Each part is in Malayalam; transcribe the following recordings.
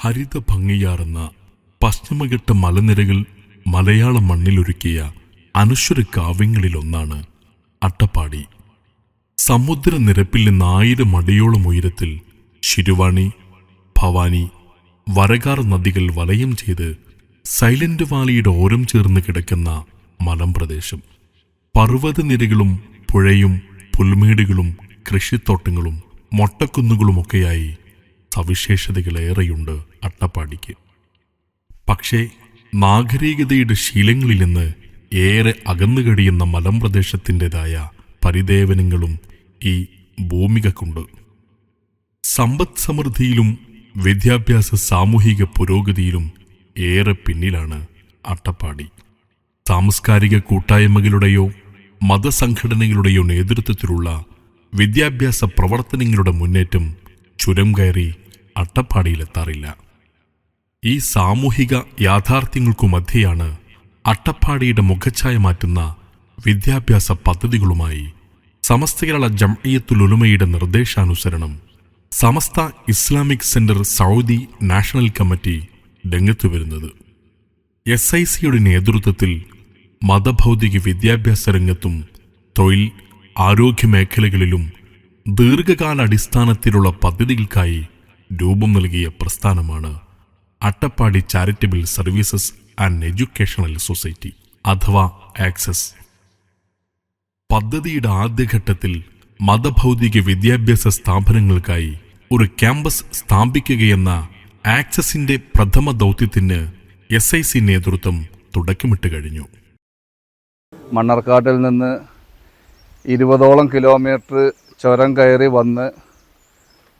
ഹരിത ഭംഗിയാർന്ന പശ്ചിമഘട്ട മലനിരകൾ മലയാള മണ്ണിലൊരുക്കിയ അനശ്വര കാവ്യങ്ങളിലൊന്നാണ് അട്ടപ്പാടി. സമുദ്രനിരപ്പിൽ നിന്ന് ആയിരം അടിയോളം ഉയരത്തിൽ ശിരുവാണി ഭവാനി വരകാർ നദികൾ വലയം ചെയ്ത് സൈലന്റ് വാലിയുടെ ഓരം ചേർന്ന് കിടക്കുന്ന മലമ്പ്രദേശം. പർവതനിരകളും പുഴയും പുൽമേടുകളും കൃഷിത്തോട്ടങ്ങളും മൊട്ടക്കുന്നുകളുമൊക്കെയായി സവിശേഷതകളേറെയുണ്ട് അട്ടപ്പാടിക്ക്. പക്ഷേ നാഗരികതയുടെ ശീലങ്ങളിൽ നിന്ന് ഏറെ അകന്നു കഴിയുന്ന മലമ്പ്രദേശത്തിന്റെതായ പരിദേവനങ്ങളും ഈ ഭൂമികക്കുണ്ട്. സമ്പദ് സമൃദ്ധിയിലും വിദ്യാഭ്യാസ സാമൂഹിക പുരോഗതിയിലും ഏറെ പിന്നിലാണ് അട്ടപ്പാടി. സാംസ്കാരിക കൂട്ടായ്മകളുടെയോ മതസംഘടനകളുടെയോ നേതൃത്വത്തിലുള്ള വിദ്യാഭ്യാസ പ്രവർത്തനങ്ങളുടെ മുന്നേറ്റം ചുരം കയറി അട്ടപ്പാടിയിലെത്താറില്ല. ഈ സാമൂഹിക യാഥാർത്ഥ്യങ്ങൾക്കു മധ്യയാണ് അട്ടപ്പാടിയുടെ മുഖച്ഛായ മാറ്റുന്ന വിദ്യാഭ്യാസ പദ്ധതികളുമായി സമസ്ത കേരള ജംഇയത്തുലുലുമയുടെ നിർദ്ദേശാനുസരണം Samastha Islamic centre Saudi national committee രംഗത്തു വരുന്നത്. എസ് ഐ സിയുടെ നേതൃത്വത്തിൽ മതഭൗതിക വിദ്യാഭ്യാസ രംഗത്തും തൊഴിൽ ആരോഗ്യ മേഖലകളിലും ദീർഘകാലാടിസ്ഥാനത്തിലുള്ള പദ്ധതികൾക്കായി രൂപം നൽകിയ പ്രസ്ഥാനമാണ് Attappadi charitable services and educational society അഥവാ ആക്സസ്. പദ്ധതിയുടെ ആദ്യഘട്ടത്തിൽ മതഭൗതിക വിദ്യാഭ്യാസ സ്ഥാപനങ്ങൾക്കായി ഒരു ക്യാമ്പസ് സ്ഥാപിക്കുകയെന്ന ആക്സസിന്റെ പ്രഥമ ദൗത്യത്തിന് എസ് ഐ സി നേതൃത്വം തുടക്കമിട്ട് കഴിഞ്ഞു. മണ്ണർക്കാട്ടിൽ നിന്ന് ഇരുപതോളം കിലോമീറ്റർ ചുരം കയറി വന്ന്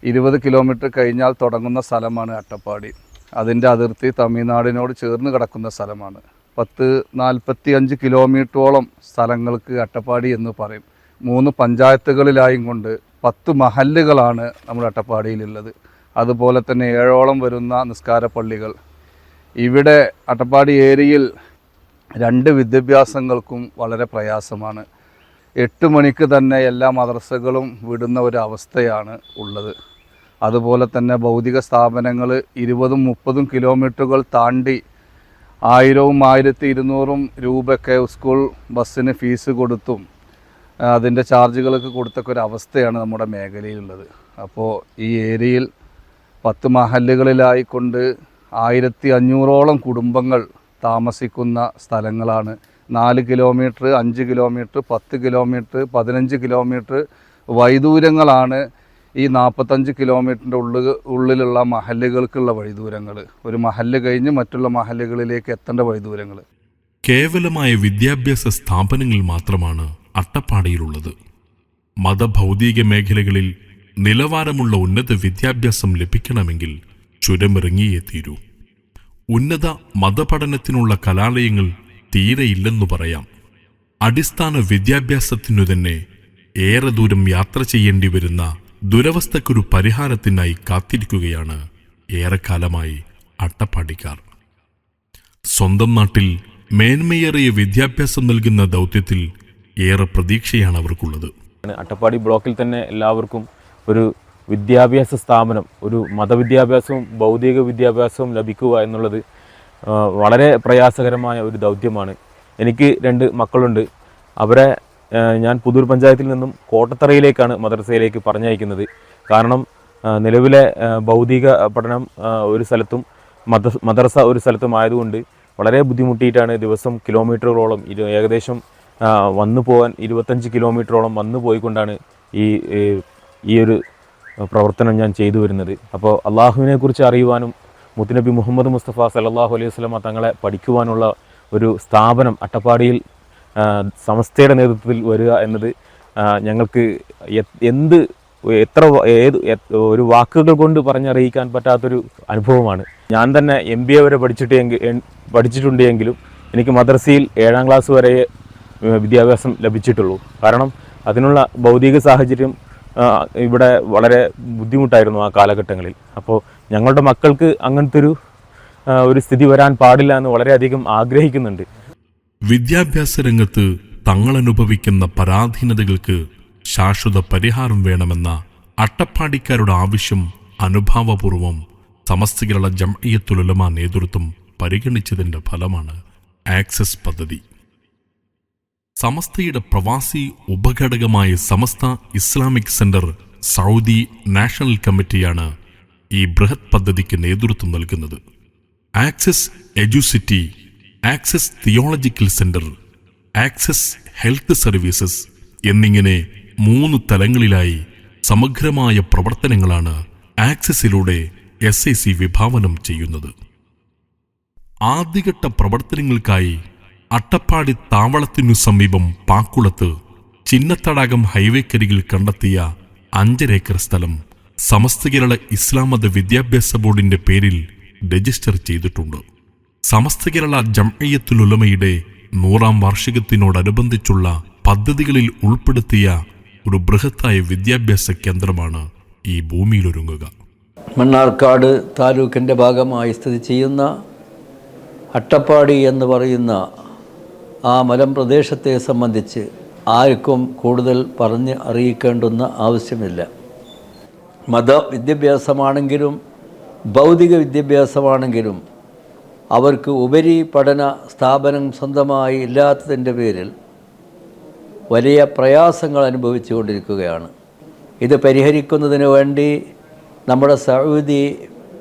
ഇരുപത് കിലോമീറ്റർ കഴിഞ്ഞാൽ തുടങ്ങുന്ന സ്ഥലമാണ് അട്ടപ്പാടി. അതിന്റെ അതിർത്തി തമിഴ്നാടിനോട് ചേർന്ന് കിടക്കുന്ന സ്ഥലമാണ്. പത്ത് നാൽപ്പത്തി അഞ്ച് കിലോമീറ്ററോളം സ്ഥലങ്ങൾക്ക് അട്ടപ്പാടി എന്ന് പറയും. മൂന്ന് പഞ്ചായത്തുകളിലായും കൊണ്ട് പത്ത് മഹല്ലുകളാണ് നമ്മുടെ അട്ടപ്പാടിയിലുള്ളത്. അതുപോലെ തന്നെ ഏഴോളം വരുന്ന നിസ്കാര പള്ളികൾ. ഇവിടെ അട്ടപ്പാടി ഏരിയയിൽ രണ്ട് വിദ്യാഭ്യാസങ്ങൾക്കും വളരെ പ്രയാസമാണ്. എട്ട് മണിക്ക് തന്നെ എല്ലാ മദ്രസകളും വിടുന്ന ഒരു അവസ്ഥയാണ് ഉള്ളത്. അതുപോലെ തന്നെ ഭൗതിക സ്ഥാപനങ്ങൾ ഇരുപതും മുപ്പതും കിലോമീറ്ററുകൾ താണ്ടി ആയിരവും ആയിരത്തി ഇരുന്നൂറും രൂപയൊക്കെ സ്കൂൾ ബസ്സിന് ഫീസ് കൊടുത്തും അതിന്റെ ചാർജുകളൊക്കെ കൊടുത്തൊക്കെ ഒരു അവസ്ഥയാണ് നമ്മുടെ മേഖലയിലുള്ളത്. അപ്പോൾ ഈ ഏരിയയിൽ പത്ത് മഹല്ലുകളിലായിക്കൊണ്ട് ആയിരത്തി അഞ്ഞൂറോളം കുടുംബങ്ങൾ താമസിക്കുന്ന സ്ഥലങ്ങളാണ് നാല് കിലോമീറ്റർ അഞ്ച് കിലോമീറ്റർ പത്ത് കിലോമീറ്റർ പതിനഞ്ച് കിലോമീറ്റർ വൈദൂരങ്ങളാണ് ഈ നാൽപ്പത്തഞ്ച് കിലോമീറ്ററിന്റെ ഉള്ളിൽ ഉള്ളിലുള്ള മഹല്ലുകൾക്കുള്ള വഴിദൂരങ്ങൾ ഒരു മഹല്ല് കഴിഞ്ഞ് മറ്റുള്ള മഹല്ലുകളിലേക്ക് എത്തേണ്ട വഴിദൂരങ്ങൾ കേവലമായ വിദ്യാഭ്യാസ സ്ഥാപനങ്ങൾ മാത്രമാണ് അട്ടപ്പാടിയിലുള്ളത്. മതഭൗതിക മേഖലകളിൽ നിലവാരമുള്ള ഉന്നത വിദ്യാഭ്യാസം ലഭിക്കണമെങ്കിൽ ചുരമിറങ്ങിയേ തീരൂ. ഉന്നത മതപഠനത്തിനുള്ള കലാലയങ്ങൾ തീരെയില്ലെന്നു പറയാം. അടിസ്ഥാന വിദ്യാഭ്യാസത്തിനു തന്നെ ഏറെ ദൂരം യാത്ര ചെയ്യേണ്ടി വരുന്ന ദുരവസ്ഥക്കൊരു പരിഹാരത്തിനായി കാത്തിരിക്കുകയാണ് ഏറെക്കാലമായി അട്ടപ്പാടിക്കാർ. സ്വന്തം നാട്ടിൽ മേന്മയേറിയ വിദ്യാഭ്യാസം നൽകുന്ന ദൗത്യത്തിൽ ഏറെ പ്രതീക്ഷയാണ് അവർക്കുള്ളത് അട്ടപ്പാടി ബ്ലോക്കിൽ തന്നെ എല്ലാവർക്കും ഒരു വിദ്യാഭ്യാസ സ്ഥാപനം ഒരു മതവിദ്യാഭ്യാസവും ഭൗതിക വിദ്യാഭ്യാസവും ലഭിക്കുക എന്നുള്ളത് വളരെ പ്രയാസകരമായ ഒരു ദൗത്യമാണ്. എനിക്ക് രണ്ട് മക്കളുണ്ട്. അവരെ ഞാൻ പുതൂർ പഞ്ചായത്തിൽ നിന്നും കോട്ടത്തറയിലേക്കാണ് മദ്രസയിലേക്ക് പറഞ്ഞയക്കുന്നത്. കാരണം നിലവിലെ ഭൗതിക പഠനം ഒരു സ്ഥലത്തും മദ മദ്രസ ഒരു സ്ഥലത്തും ആയതുകൊണ്ട് വളരെ ബുദ്ധിമുട്ടിയിട്ടാണ് ദിവസം കിലോമീറ്ററുകളോളം ഇരു ഏകദേശം വന്നു പോകാൻ ഇരുപത്തഞ്ച് കിലോമീറ്ററോളം വന്നു പോയിക്കൊണ്ടാണ് ഈ ഈ ഒരു പ്രവർത്തനം ഞാൻ ചെയ്തു വരുന്നത്. അപ്പോൾ അള്ളാഹുവിനെ കുറിച്ച് അറിയുവാനും മുത്തുനബി മുഹമ്മദ് മുസ്തഫ സല്ലല്ലാഹു അലൈഹി സ്വലമ തങ്ങളെ പഠിക്കുവാനുള്ള ഒരു സ്ഥാപനം അട്ടപ്പാടിയിൽ സമസ്തയുടെ നേതൃത്വത്തിൽ വരിക എന്നത് ഞങ്ങൾക്ക് എന്ത് എത്ര ഏത് ഒരു വാക്കുകൾ കൊണ്ട് പറഞ്ഞറിയിക്കാൻ പറ്റാത്തൊരു അനുഭവമാണ്. ഞാൻ തന്നെ എം ബി എ വരെ പഠിച്ചിട്ട് പഠിച്ചിട്ടുണ്ട് എങ്കിലും എനിക്ക് മദ്രസയിൽ ഏഴാം ക്ലാസ് വരെ വിദ്യാഭ്യാസം ലഭിച്ചിട്ടുള്ളൂ. കാരണം അതിനുള്ള ഭൗതിക സാഹചര്യം ഇവിടെ വളരെ ബുദ്ധിമുട്ടായിരുന്നു ആ കാലഘട്ടങ്ങളിൽ. അപ്പോൾ ഞങ്ങളുടെ മക്കൾക്ക് അങ്ങനത്തെ ഒരു ഒരു സ്ഥിതി വരാൻ പാടില്ല എന്ന് വളരെയധികം ആഗ്രഹിക്കുന്നുണ്ട്. വിദ്യാഭ്യാസ രംഗത്ത് തങ്ങളനുഭവിക്കുന്ന പരാധീനതകൾക്ക് ശാശ്വത പരിഹാരം വേണമെന്ന അട്ടപ്പാടിക്കാരുടെ ആവശ്യം അനുഭാവപൂർവം സമസ്ത കേരള ജംഇയത്തുലമ നേതൃത്വം പരിഗണിച്ചതിന്റെ ഫലമാണ് ആക്സസ് പദ്ധതി. സമസ്തയുടെ പ്രവാസി ഉപഘടകമായ Samastha Islamic centre Saudi national കമ്മിറ്റിയാണ് ഈ ബൃഹത് പദ്ധതിക്ക് നേതൃത്വം നൽകുന്നത്. Access educity access theological centre access health services എന്നിങ്ങനെ മൂന്ന് തലങ്ങളിലായി സമഗ്രമായ പ്രവർത്തനങ്ങളാണ് ആക്സസിലൂടെ എസ് ഐ സി വിഭാവനം ചെയ്യുന്നത്. ആദ്യഘട്ട പ്രവർത്തനങ്ങൾക്കായി അട്ടപ്പാടി താവളത്തിനു സമീപം പാക്കുളത്ത് ചിന്നത്തടാകം ഹൈവേക്കരികിൽ കണ്ടെത്തിയ അഞ്ചരേക്കർ സ്ഥലം സമസ്ത കേരള ഇസ്ലാം മത വിദ്യാഭ്യാസ ബോർഡിന്റെ പേരിൽ രജിസ്റ്റർ ചെയ്തിട്ടുണ്ട്. സമസ്ത കേരള ജംഅയ്യത്തുലുലമയുടെ നൂറാം വാർഷികത്തിനോടനുബന്ധിച്ചുള്ള പദ്ധതികളിൽ ഉൾപ്പെടുത്തിയ ഒരു ബൃഹത്തായ വിദ്യാഭ്യാസ കേന്ദ്രമാണ് ഈ ഭൂമിയിലൊരുങ്ങുക. മണ്ണാർക്കാട് താലൂക്കിന്റെ ഭാഗമായി സ്ഥിതി ചെയ്യുന്ന അട്ടപ്പാടി എന്ന് പറയുന്ന ആ മലം മലമ്പ്രദേശത്തെ സംബന്ധിച്ച് ആർക്കും കൂടുതൽ പറഞ്ഞ് അറിയിക്കേണ്ടുന്ന ആവശ്യമില്ല. മത വിദ്യാഭ്യാസമാണെങ്കിലും ഭൗതിക വിദ്യാഭ്യാസമാണെങ്കിലും അവർക്ക് ഉപരി പഠന സ്ഥാപനം സ്വന്തമായി ഇല്ലാത്തതിന്റെ പേരിൽ വലിയ പ്രയാസങ്ങൾ അനുഭവിച്ചു കൊണ്ടിരിക്കുകയാണ്. ഇത് പരിഹരിക്കുന്നതിന് വേണ്ടി നമ്മുടെ Saudi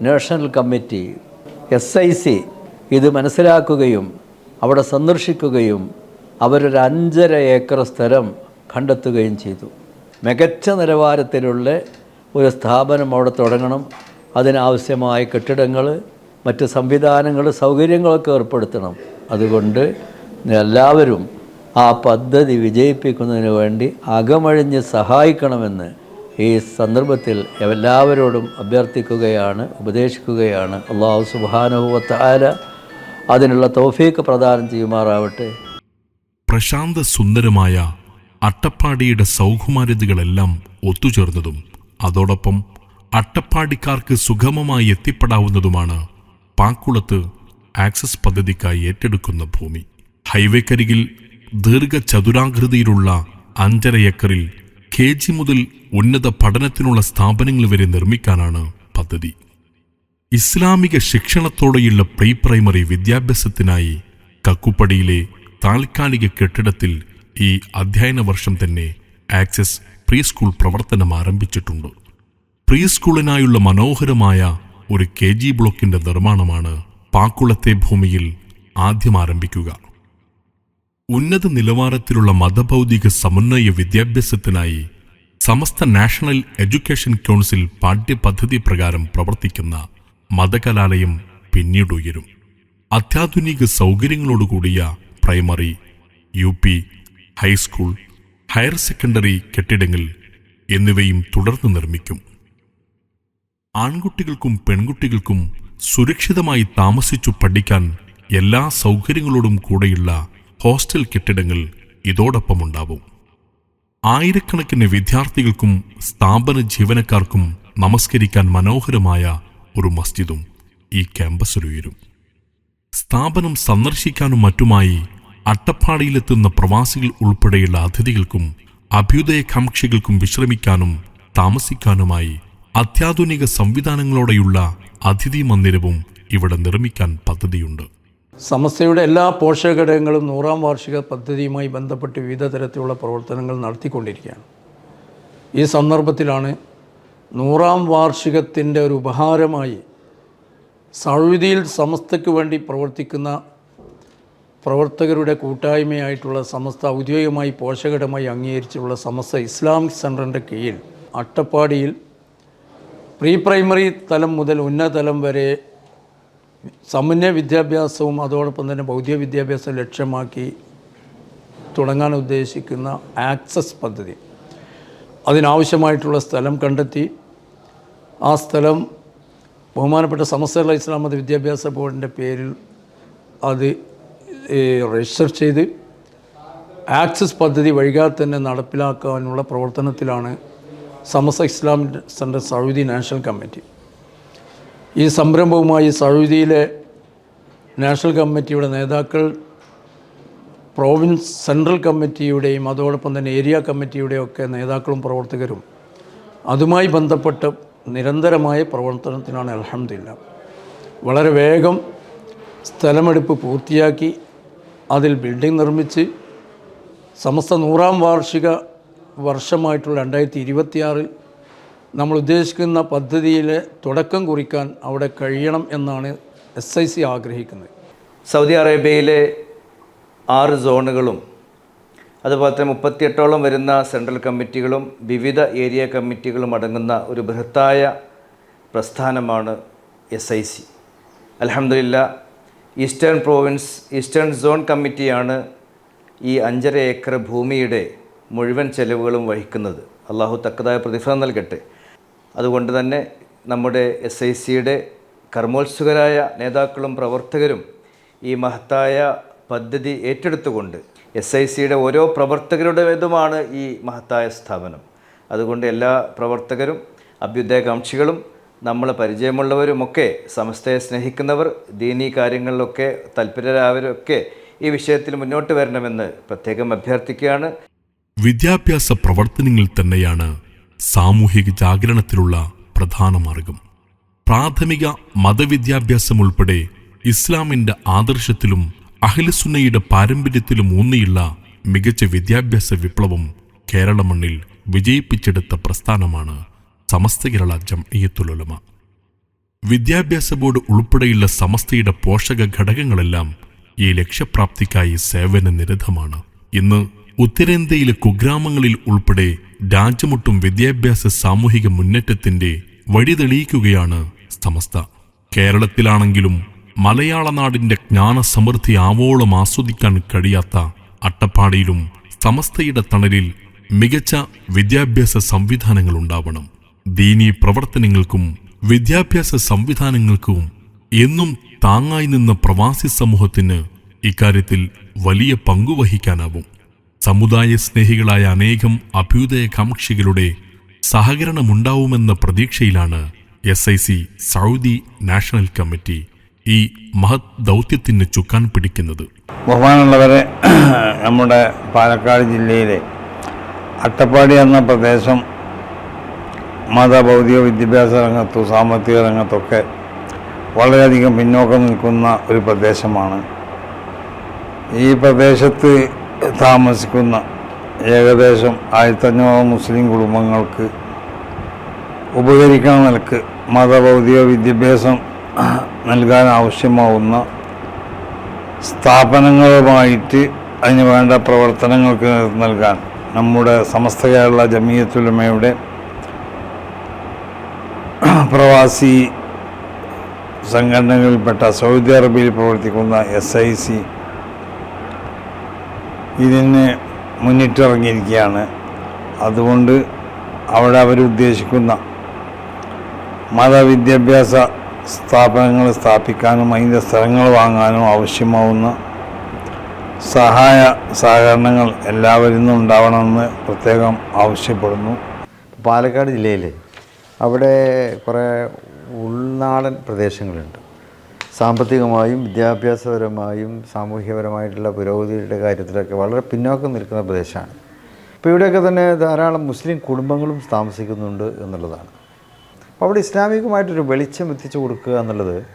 national committee S I C ഇത് മനസ്സിലാക്കുകയും അവിടെ സന്ദർശിക്കുകയും അവരൊരു അഞ്ചര ഏക്കർ സ്ഥലം കണ്ടെത്തുകയും ചെയ്തു. മികച്ച നിലവാരത്തിലുള്ള ഒരു സ്ഥാപനം അവിടെ തുടങ്ങണം. അതിനാവശ്യമായ കെട്ടിടങ്ങൾ മറ്റ് സംവിധാനങ്ങൾ സൗകര്യങ്ങളൊക്കെ ഏർപ്പെടുത്തണം. അതുകൊണ്ട് എല്ലാവരും ആ പദ്ധതി വിജയിപ്പിക്കുന്നതിന് വേണ്ടി അകമഴിഞ്ഞ് സഹായിക്കണമെന്ന് ഈ സന്ദർഭത്തിൽ എല്ലാവരോടും അഭ്യർത്ഥിക്കുകയാണ് ഉപദേശിക്കുകയാണ്. അള്ളാഹു സുബാനുഭവത്താല അതിനുള്ള തോഫീക്ക് പ്രദാനം ചെയ്യുമാറാവട്ടെ. പ്രശാന്ത സുന്ദരമായ അട്ടപ്പാടിയുടെ സൗകുമാര്യതകളെല്ലാം ഒത്തുചേർന്നതും അതോടൊപ്പം അട്ടപ്പാടിക്കാർക്ക് സുഗമമായി എത്തിപ്പെടാവുന്നതുമാണ് പാക്കുളത്ത് ആക്സസ് പദ്ധതിക്കായി ഏറ്റെടുക്കുന്ന ഭൂമി. ഹൈവേക്കരികിൽ ദീർഘചതുരാകൃതിയിലുള്ള അഞ്ചര ഏക്കറിൽ കെ ജി മുതൽ ഉന്നത പഠനത്തിനുള്ള സ്ഥാപനങ്ങൾ വരെ നിർമ്മിക്കാനാണ് പദ്ധതി. ഇസ്ലാമിക ശിക്ഷണത്തോടെയുള്ള പ്രീ പ്രൈമറി വിദ്യാഭ്യാസത്തിനായി കക്കുപ്പടിയിലെ താൽക്കാലിക കെട്ടിടത്തിൽ ഈ അധ്യയന വർഷം തന്നെ ആക്സസ് പ്രീ സ്കൂൾ പ്രവർത്തനം ആരംഭിച്ചിട്ടുണ്ട്. പ്രീ സ്കൂളിനായുള്ള മനോഹരമായ ഒരു കെ ജി ബ്ലോക്കിന്റെ നിർമ്മാണമാണ് പാക്കുളത്തെ ഭൂമിയിൽ ആദ്യം ആരംഭിക്കുക. ഉന്നത നിലവാരത്തിലുള്ള മതഭൗതിക സമന്വയ വിദ്യാഭ്യാസത്തിനായി സമസ്ത നാഷണൽ എഡ്യൂക്കേഷൻ കൗൺസിൽ പാഠ്യപദ്ധതി പ്രകാരം പ്രവർത്തിക്കുന്ന മതകലാലയം പിന്നീട് ഉയരും. അത്യാധുനിക സൗകര്യങ്ങളോടുകൂടിയ primary U P high school higher secondary കെട്ടിടങ്ങൾ എന്നിവയും തുടർന്ന് നിർമ്മിക്കും. ആൺകുട്ടികൾക്കും പെൺകുട്ടികൾക്കും സുരക്ഷിതമായി താമസിച്ചു പഠിക്കാൻ എല്ലാ സൗകര്യങ്ങളോടും കൂടെയുള്ള ഹോസ്റ്റൽ കെട്ടിടങ്ങൾ ഇതോടൊപ്പമുണ്ടാവും. ആയിരക്കണക്കിന് വിദ്യാർത്ഥികൾക്കും സ്ഥാപന ജീവനക്കാർക്കും നമസ്കരിക്കാൻ മനോഹരമായ ഒരു മസ്ജിദും ഈ ക്യാമ്പസിലുയരും. സ്ഥാപനം സന്ദർശിക്കാനും മറ്റുമായി അട്ടപ്പാടിയിലെത്തുന്ന പ്രവാസികൾ ഉൾപ്പെടെയുള്ള അതിഥികൾക്കും അഭ്യുദയകാംക്ഷികൾക്കും വിശ്രമിക്കാനും താമസിക്കാനുമായി അത്യാധുനിക സംവിധാനങ്ങളോടെയുള്ള അതിഥി മന്ദിരവും ഇവിടെ നിർമ്മിക്കാൻ പദ്ധതിയുണ്ട്. സമസ്തയുടെ എല്ലാ പോഷക ഘടകങ്ങളും നൂറാം വാർഷിക പദ്ധതിയുമായി ബന്ധപ്പെട്ട് വിവിധ തരത്തിലുള്ള പ്രവർത്തനങ്ങൾ നടത്തിക്കൊണ്ടിരിക്കുകയാണ്. ഈ സന്ദർഭത്തിലാണ് നൂറാം വാർഷികത്തിന്റെ ഒരു ഉപഹാരമായി സൗദിയിൽ സമസ്തയ്ക്ക് വേണ്ടി പ്രവർത്തിക്കുന്ന പ്രവർത്തകരുടെ കൂട്ടായ്മയായിട്ടുള്ള സമസ്ത ഔദ്യോഗികമായി പോഷകരമായി അംഗീകരിച്ചിട്ടുള്ള സമസ്ത ഇസ്ലാമിക് സെന്ററിന്റെ കീഴിൽ അട്ടപ്പാടിയിൽ പ്രീ പ്രൈമറി തലം മുതൽ ഉന്നതലം വരെ സമന്വയ വിദ്യാഭ്യാസവും അതോടൊപ്പം തന്നെ ഭൗതിക വിദ്യാഭ്യാസം ലക്ഷ്യമാക്കി തുടങ്ങാൻ ഉദ്ദേശിക്കുന്ന ആക്സസ് പദ്ധതി. അതിനാവശ്യമായിട്ടുള്ള സ്ഥലം കണ്ടെത്തി. ആ സ്ഥലം ബഹുമാനപ്പെട്ട സമസ്തല ഇസ്ലാം മത വിദ്യാഭ്യാസ ബോർഡിന്റെ പേരിൽ അത് രജിസ്റ്റർ ചെയ്ത് ആക്സസ് പദ്ധതി വൈകാതെ തന്നെ നടപ്പിലാക്കാനുള്ള പ്രവർത്തനത്തിലാണ് Samastha Islamic centre Saudi national committee ഈ സംരംഭവുമായി സൗദിയിലെ നാഷണൽ കമ്മിറ്റിയുടെ നേതാക്കൾ പ്രോവിൻസ് സെൻട്രൽ കമ്മിറ്റിയുടെയും അതോടൊപ്പം തന്നെ ഏരിയ കമ്മിറ്റിയുടെയും ഒക്കെ നേതാക്കളും പ്രവർത്തകരും അതുമായി ബന്ധപ്പെട്ട് നിരന്തരമായ പ്രവർത്തനത്തിനാണ് അലഹമില്ല വളരെ വേഗം സ്ഥലമെടുപ്പ് പൂർത്തിയാക്കി അതിൽ ബിൽഡിംഗ് നിർമ്മിച്ച് സമസ്ത നൂറാം വാർഷിക വർഷമായിട്ടുള്ള രണ്ടായിരത്തി ഇരുപത്തിയാറിൽ നമ്മൾ ഉദ്ദേശിക്കുന്ന പദ്ധതിയിലെ തുടക്കം കുറിക്കാൻ അവിടെ കഴിയണം എന്നാണ് എസ് ഐ സി ആഗ്രഹിക്കുന്നത്. സൗദി അറേബ്യയിലെ ആറ് സോണുകളും അതുപോലെ തന്നെ മുപ്പത്തിയെട്ടോളം വരുന്ന സെൻട്രൽ കമ്മിറ്റികളും വിവിധ ഏരിയ കമ്മിറ്റികളും അടങ്ങുന്ന ഒരു ബൃഹത്തായ പ്രസ്ഥാനമാണ് എസ് ഐ സി അലഹമില്ല ഈസ്റ്റേൺ പ്രോവിൻസ് ഈസ്റ്റേൺ സോൺ കമ്മിറ്റിയാണ് ഈ അഞ്ചര ഏക്കർ ഭൂമിയുടെ മുഴുവൻ ചെലവുകളും വഹിക്കുന്നത്. അള്ളാഹു തക്കതായ പ്രതിഫലം നൽകട്ടെ. അതുകൊണ്ട് തന്നെ നമ്മുടെ എസ് ഐ സിയുടെ കർമ്മോത്സുകരായ നേതാക്കളും പ്രവർത്തകരും ഈ മഹത്തായ പദ്ധതി ഏറ്റെടുത്തുകൊണ്ട് എസ് ഐ സിയുടെ ഓരോ പ്രവർത്തകരുടേതുമാണ് ഈ മഹത്തായ സ്ഥാപനം. അതുകൊണ്ട് എല്ലാ പ്രവർത്തകരും അഭ്യുദയകാംക്ഷികളും നമ്മൾ പരിചയമുള്ളവരുമൊക്കെ സമസ്തയെ സ്നേഹിക്കുന്നവർ ദീനീ കാര്യങ്ങളിലൊക്കെ തൽപരരായവരൊക്കെ ഈ വിഷയത്തിൽ മുന്നോട്ട് വരണമെന്ന് പ്രത്യേകം അഭ്യർത്ഥിക്കുകയാണ്. വിദ്യാഭ്യാസ പ്രവർത്തനങ്ങളിൽ തന്നെയാണ് സാമൂഹിക ജാഗരണത്തിലുള്ള പ്രധാന മാർഗം. പ്രാഥമിക മതവിദ്യാഭ്യാസം ഉൾപ്പെടെ ഇസ്ലാമിന്റെ ആദർശത്തിലും അഖിലസുന്നയുടെ പാരമ്പര്യത്തിലും ഊന്നിയുള്ള മികച്ച വിദ്യാഭ്യാസ വിപ്ലവം കേരള മണ്ണിൽ വിജയിപ്പിച്ചെടുത്ത പ്രസ്ഥാനമാണ് സമസ്ത കേരള ജംഇയ്യത്തുലുലമ വിദ്യാഭ്യാസ ബോർഡ് ഉൾപ്പെടെയുള്ള സമസ്തയുടെ പോഷക ഘടകങ്ങളെല്ലാം ഈ ലക്ഷ്യപ്രാപ്തിക്കായി സേവന നിരതമാണ്. ഇന്ന് ഉത്തരേന്ത്യയിലെ കുഗ്രാമങ്ങളിൽ ഉൾപ്പെടെ രാജ്യമൊട്ടും വിദ്യാഭ്യാസ സാമൂഹിക മുന്നേറ്റത്തിന്റെ വഴി തെളിയിക്കുകയാണ് സമസ്ത. കേരളത്തിലാണെങ്കിലും മലയാള നാടിന്റെ ജ്ഞാനസമൃദ്ധി ആവോളം ആസ്വദിക്കാൻ കഴിയാത്ത അട്ടപ്പാടിയിലും സമസ്തയുടെ തണലിൽ മികച്ച വിദ്യാഭ്യാസ സംവിധാനങ്ങൾ ഉണ്ടാവണം. ദീനീ പ്രവർത്തനങ്ങൾക്കും വിദ്യാഭ്യാസ സംവിധാനങ്ങൾക്കും എന്നും താങ്ങായി നിന്ന പ്രവാസി സമൂഹത്തിന് ഇക്കാര്യത്തിൽ വലിയ പങ്കുവഹിക്കാനാവും സമുദായ സ്നേഹികളായ അനേകം അഭ്യുദയകാംക്ഷികളുടെ സഹകരണമുണ്ടാവുമെന്ന പ്രതീക്ഷയിലാണ് S I C Saudi national committee ഈ മഹത് ദൗത്യത്തിന് ചുക്കാൻ പിടിക്കുന്നത്. ബഹുമാനുള്ളവരെ നമ്മുടെ പാലക്കാട് ജില്ലയിലെ അട്ടപ്പാടി എന്ന പ്രദേശം മത ഭൗതിക വിദ്യാഭ്യാസ രംഗത്തും സാമ്പത്തിക രംഗത്തൊക്കെ വളരെയധികം പിന്നോക്കം നിൽക്കുന്ന ഒരു പ്രദേശമാണ്. ഈ പ്രദേശത്ത് താമസിക്കുന്ന ഏകദേശം ആയിരത്തഞ്ഞൂറ് മുസ്ലിം കുടുംബങ്ങൾക്ക് ഉപകരിക്കുന്ന നിലയ്ക്ക് മതഭൗതിക വിദ്യാഭ്യാസം നൽകാൻ ആവശ്യമാവുന്ന സ്ഥാപനങ്ങളുമായിട്ട് അതിന് വേണ്ട പ്രവർത്തനങ്ങൾക്ക് നൽകാൻ നമ്മുടെ സമസ്ത കേരള ജമീയത്തുലമയുടെ പ്രവാസി സംഘടനകളിൽപ്പെട്ട സൗദി അറേബ്യയിൽ പ്രവർത്തിക്കുന്ന എസ് ഐ സി ഇതിന് മുന്നിട്ടിറങ്ങിയിരിക്കുകയാണ്. അതുകൊണ്ട് അവിടെ അവരുദ്ദേശിക്കുന്ന മതവിദ്യാഭ്യാസ സ്ഥാപനങ്ങൾ സ്ഥാപിക്കാനും അതിന്റെ സ്ഥലങ്ങൾ വാങ്ങാനും ആവശ്യമാവുന്ന സഹായ സഹകരണങ്ങൾ എല്ലാവരിൽ നിന്നും ഉണ്ടാവണമെന്ന് പ്രത്യേകം ആവശ്യപ്പെടുന്നു. പാലക്കാട് ജില്ലയിൽ അവിടെ കുറേ ഉൾനാടൻ പ്രദേശങ്ങളുണ്ട്. സാമ്പത്തികമായും വിദ്യാഭ്യാസപരമായും സാമൂഹ്യപരമായിട്ടുള്ള പുരോഗതിയുടെ കാര്യത്തിലൊക്കെ വളരെ പിന്നോക്കം നിൽക്കുന്ന പ്രദേശമാണ്. അപ്പോൾ ഇവിടെയൊക്കെ തന്നെ ധാരാളം മുസ്ലിം കുടുംബങ്ങളും താമസിക്കുന്നുണ്ട് എന്നുള്ളതാണ്. അപ്പോൾ അവിടെ ഇസ്ലാമികമായിട്ടൊരു വെളിച്ചം എത്തിച്ചു കൊടുക്കുക എന്നുള്ളത്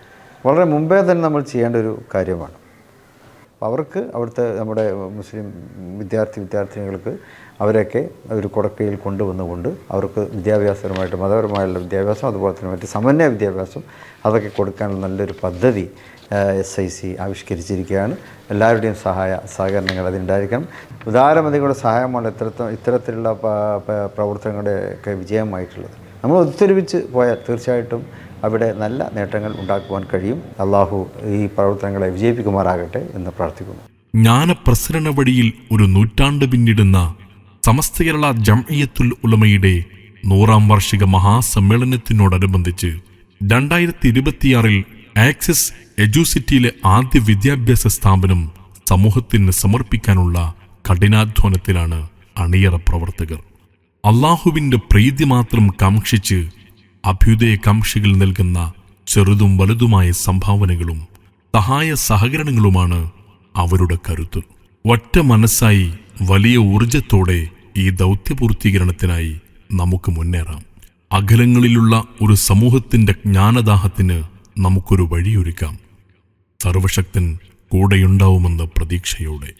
വളരെ മുമ്പേ തന്നെ നമ്മൾ ചെയ്യേണ്ട ഒരു കാര്യമാണ്. അവർക്ക് അവിടുത്തെ നമ്മുടെ മുസ്ലിം വിദ്യാർത്ഥി വിദ്യാർത്ഥിനികൾക്ക് അവരെയൊക്കെ ഒരു കുടക്കയിൽ കൊണ്ടുവന്നുകൊണ്ട് അവർക്ക് വിദ്യാഭ്യാസപരമായിട്ട് മതപരമായുള്ള വിദ്യാഭ്യാസം അതുപോലെ തന്നെ മറ്റ് സമന്വയ വിദ്യാഭ്യാസം അതൊക്കെ കൊടുക്കാനുള്ള നല്ലൊരു പദ്ധതി എസ് ഐ സി ആവിഷ്കരിച്ചിരിക്കുകയാണ്. എല്ലാവരുടെയും സഹായ സഹകരണങ്ങൾ അതുണ്ടായിരിക്കണം ഉദാരമതികളുടെ സഹായമാണ് ഇത്തരത്തിൽ ഇത്തരത്തിലുള്ള പ്രവർത്തനങ്ങളുടെ ഒക്കെ വിജയമായിട്ടുള്ളത്. നമ്മൾ ഒത്തൊരുമിച്ച് പോയാൽ തീർച്ചയായിട്ടും അവിടെ നല്ല നേട്ടങ്ങൾ ഉണ്ടാക്കുവാൻ കഴിയും. അള്ളാഹു ഈ പ്രവർത്തനങ്ങളെ വിജയിപ്പിക്കുമാറാകട്ടെ എന്ന് പ്രാർത്ഥിക്കുന്നു. ജ്ഞാനപ്രസരണ വഴിയിൽ ഒരു നൂറ്റാണ്ട് പിന്നിടുന്ന സമസ്ത കേരള ജംഇയത്തുൽ ഉലമയുടെ നൂറാം വാർഷിക മഹാസമ്മേളനത്തിനോടനുബന്ധിച്ച് രണ്ടായിരത്തി ഇരുപത്തിയാറിൽ ആക്സിസ് എജുസിറ്റിയിലെ ആദ്യ വിദ്യാഭ്യാസ സ്ഥാപനം സമൂഹത്തിന് സമർപ്പിക്കാനുള്ള കഠിനാധ്വാനത്തിലാണ് അണിയറ പ്രവർത്തകർ. അള്ളാഹുവിന്റെ പ്രീതി മാത്രം കാക്ഷിച്ച് അഭ്യുദയ കാംക്ഷികൾ നൽകുന്ന ചെറുതും വലുതുമായ സംഭാവനകളും സഹായ സഹകരണങ്ങളുമാണ് അവരുടെ കരുത്ത്. ഒറ്റ മനസ്സായി വലിയ ഊർജത്തോടെ ഈ ദൗത്യപൂർത്തീകരണത്തിനായി നമുക്ക് മുന്നേറാം. അകലങ്ങളിലുള്ള ഒരു സമൂഹത്തിന്റെ ജ്ഞാനദാഹത്തിന് നമുക്കൊരു വഴിയൊരുക്കാം. സർവശക്തൻ കൂടെയുണ്ടാവുമെന്ന പ്രതീക്ഷയോടെ.